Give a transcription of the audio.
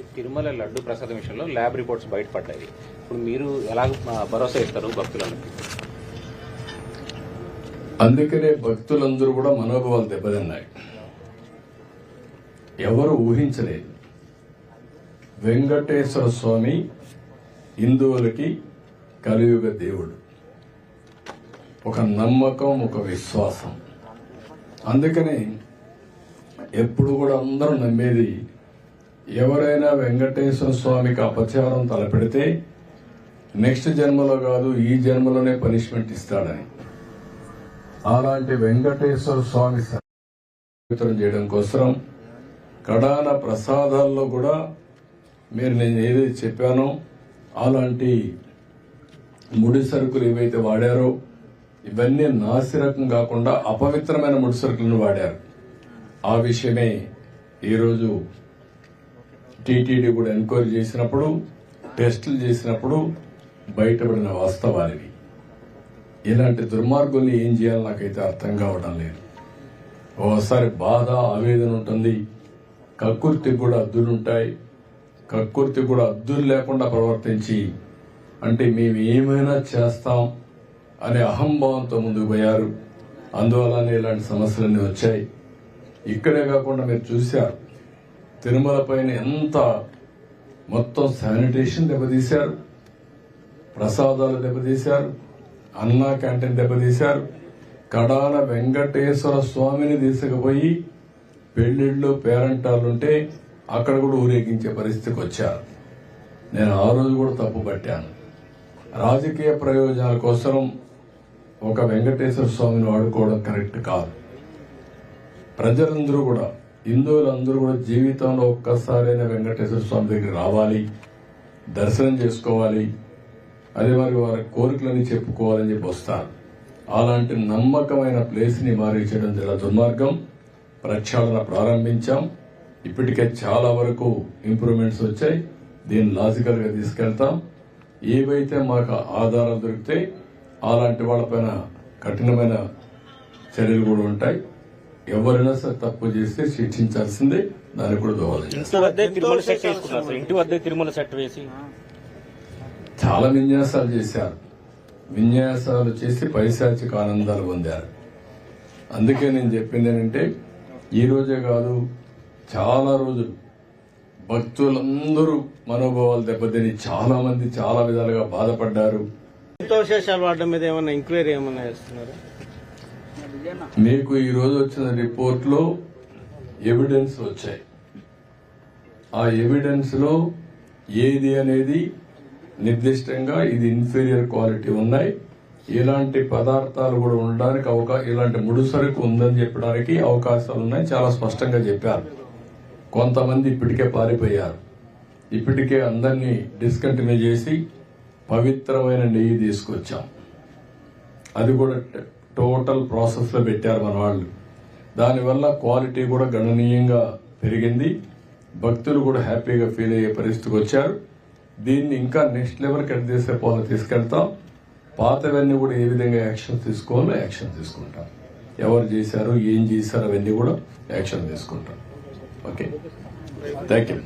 తిరుమల లడ్డు ప్రసాదం విషయంలో lab reports బయటపడ్డాయి. ఇప్పుడు మీరు ఎలా భరోసా ఇస్తారు భక్తులకు అందుకనే భక్తులందరూ కూడా మనోభావాలు దెబ్బతిన్నాయి. ఎవరు ఊహించలేదు. వెంకటేశ్వర స్వామి హిందువులకి కలియుగ దేవుడు. ఒక నమ్మకం ఒక విశ్వాసం. అందుకనే ఎప్పుడు కూడా అందరూ నమ్మేది ఎవరైనా వెంకటేశ్వర స్వామికి అపచారం తలపెడితే నెక్స్ట్ జన్మలో కాదు ఈ జన్మలోనే పనిష్మెంట్ ఇస్తాడని. అలాంటి వెంకటేశ్వర స్వామి వితరణ చేయడం కోసం కడాన ప్రసాదాల్లో కూడా మీరు నేను ఏదైతే చెప్పానో అలాంటి ముడి సరుకులు ఏవైతే వాడారో ఇవన్నీ నాసిరకం కాకుండా అపవిత్రమైన ముడి సరుకులను వాడారు. ఆ విషయమే ఈరోజు టీటీడీ కూడా ఎంక్వైరీ చేసినప్పుడు టెస్టులు చేసినప్పుడు బయటపడిన వాస్తవానివి ఇలాంటి దుర్మార్గుల్ని ఏం చేయాలో నాకైతే అర్థం కావడం లేదు. ఓసారి బాధ ఆవేదన ఉంటుంది. కక్కుర్తికి కూడా అద్దులుంటాయి. కక్కుర్తి కూడా అద్దులు లేకుండా ప్రవర్తించి అంటే మేము ఏమైనా చేస్తాం అనే అహంభావంతో ముందుకు పోయారు. అందువల్లనే ఇలాంటి సమస్యలన్నీ వచ్చాయి. ఇక్కడే కాకుండా మీరు చూశారు. తిరుమల పైన ఎంత మొత్తం శానిటేషన్ దెబ్బతీశారు? ప్రసాదాలు దెబ్బతీశారు? అన్నా క్యాంటీన్ దెబ్బతీశారు? కడాల వెంకటేశ్వర స్వామిని తీసుకుపోయి పెళ్ళిళ్ళు పేరంటాలుంటే అక్కడ కూడా ఊరేగించే పరిస్థితికి వచ్చారు. నేను ఆ రోజు కూడా తప్పు పట్టాను. రాజకీయ ప్రయోజనాల కోసం ఒక వెంకటేశ్వర స్వామిని వాడుకోవడం కరెక్ట్ కాదు. ప్రజలందరూ కూడా హిందువులందరూ కూడా జీవితంలో ఒక్కసారైనా వెంకటేశ్వర స్వామి దగ్గర రావాలి దర్శనం చేసుకోవాలి అదే మరి వారి కోరికలని చెప్పుకోవాలని చెప్పి వస్తారు అలాంటి నమ్మకమైన ప్లేస్ని మారించడం చాలా దుర్మార్గం. ప్రక్షాళన ప్రారంభించాం. ఇప్పటికే చాలా వరకు ఇంప్రూవ్మెంట్స్ వచ్చాయి. దీన్ని లాజికల్గా తీసుకెళ్తాం. ఏవైతే మాకు ఆధారాలు దొరికితే అలాంటి వాళ్ళపైన కఠినమైన చర్యలు కూడా ఉంటాయి. ఎవరైనా సరే తప్పు చేస్తే శిక్షించాల్సిందే దానికి కూడా దోవాలి ఇంటి వద్దే తిరుమల సెట్ వేసి. చాలా విన్యాసాలు చేశారు. విన్యాసాలు చేసి పైశాచిక ఆనందాలు పొందారు. అందుకే నేను చెప్పింది ఏంటంటే ఈ రోజే కాదు చాలా రోజులు భక్తులందరూ మనోభావాలు దెబ్బతిని చాలా మంది చాలా విధాలుగా బాధపడ్డారు. సంతోషాలు వాడడం మీద ఏమన్నా ఎంక్వైరీ ఏమన్నా చేస్తున్నారు? మీకు ఈరోజు వచ్చిన రిపోర్ట్లో ఎవిడెన్స్ వచ్చాయి. ఆ ఎవిడెన్స్లో ఏది అనేది నిర్దిష్టంగా ఇది ఇన్ఫీరియర్ క్వాలిటీ ఉన్నాయి. ఇలాంటి పదార్థాలు కూడా ఉండడానికి అవకాశం ఇలాంటి ముడిసరుకు ఉందని చెప్పడానికి అవకాశాలు ఉన్నాయి. చాలా స్పష్టంగా చెప్పారు. కొంతమంది ఇప్పటికే పారిపోయారు. ఇప్పటికే అందరినీ డిస్కంటిన్యూ చేసి పవిత్రమైన నెయ్యి తీసుకొచ్చాం. అది కూడా టోటల్ ప్రాసెస్లో పెట్టారు మన వాళ్ళు. దానివల్ల క్వాలిటీ కూడా గణనీయంగా పెరిగింది. భక్తులు కూడా హ్యాపీగా ఫీల్ అయ్యే పరిస్థితికి వచ్చారు. దీన్ని ఇంకా నెక్స్ట్ లెవెల్ కట్ చేసే పోలు తీసుకెళ్తాం. పాతవన్నీ కూడా ఏ విధంగా యాక్షన్ తీసుకోవాలో యాక్షన్ తీసుకుంటాం. ఎవరు చేశారు ఏం చేశారు అవన్నీ కూడా యాక్షన్ తీసుకుంటాం. ఓకే. Thank you.